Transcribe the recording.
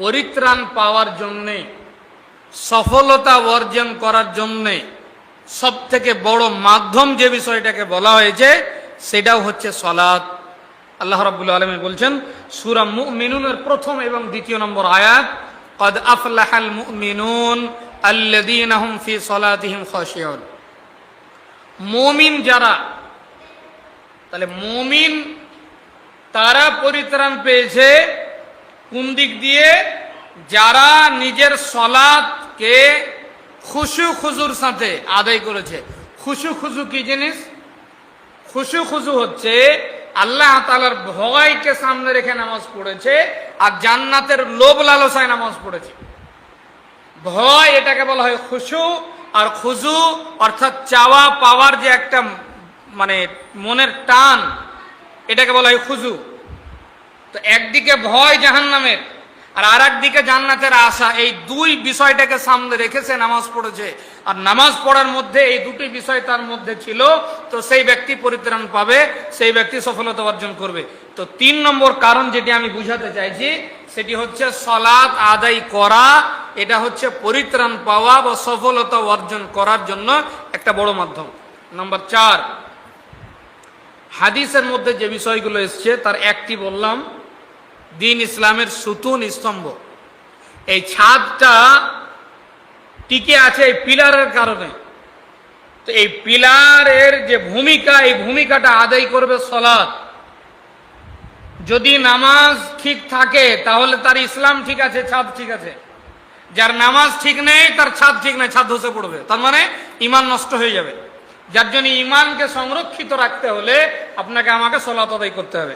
পরিত্রাণ পাওয়ার জন্যে, সফলতা অর্জন করার জন্যে সব থেকে বড় মাধ্যম যে বিষয়টাকে বলা হয়েছে, সেটাও হচ্ছে সলাদ আল্লাহ রবুল আলমী বলছেন, সুরা মিনুনের প্রথম এবং দ্বিতীয় নম্বর আয়াত, কদ আফলাহাল মিনুন আল্লাদিন ফি সলাতিহিম মমিন যারা, তাহলে মমিন তারা পরিত্রাণ পেয়েছে কোন দিক দিয়ে? যারা নিজের সলাদকে খুশু খুজুর সাথে আদায় করেছে। খুশু খুজু কি জিনিস? খুশু খুশু হচ্ছে আল্লাহ তালার ভয়কে সামনে রেখে নামাজ পড়েছে আর জান্নাতের লোভ লালসায় নামাজ পড়েছে। ভয় এটাকে বলা হয় খুশু আর খুজু অর্থাৎ চাওয়া পাওয়ার যে একটা মানে মনের টান, এটাকে বলা হয় খুজু। তো একদিকে ভয় জাহান্নামের, আর আর একদিকে জান্নাতের আশা। এই দুই বিষয়টাকে সামনে রেখেছে নামাজ পড়েছে। আর নামাজ পড়ার মধ্যে এই দুটি বিষয় তার মধ্যে ছিল, তো সেই ব্যক্তি পরিত্রাণ পাবে, সেই ব্যক্তি সফলতা অর্জন করবে। তো তিন নম্বর কারণ যেটি আমি বুঝাতে চাইছি, সেটি হচ্ছে সলাৎ আদায় করা, এটা হচ্ছে পরিত্রাণ পাওয়া বা সফলতা অর্জন করার জন্য একটা বড় মাধ্যম। নাম্বার চার, হাদিসের মধ্যে যে বিষয়গুলো এসছে, তার একটি বললাম দিন ইসলামের সুতুন স্তম্ভ। এই ছাদটা টিকে আছে এই পিলারের কারণে। তো এই পিলারের যে ভূমিকা, এই ভূমিকাটা আদায় করবে সলাৎ। যদি নামাজ ঠিক থাকে, তাহলে তার ইসলাম ঠিক আছে, ছাদ ঠিক আছে। যার নামাজ ঠিক নেই, তার ছাদ ঠিক নেই, ছাদ ধসে পড়বে। তার মানে ইমান নষ্ট হয়ে যাবে। যার জন্য ইমানকে সংরক্ষিত রাখতে হলে আপনাকে আমাকে সলাত আদায় করতে হবে।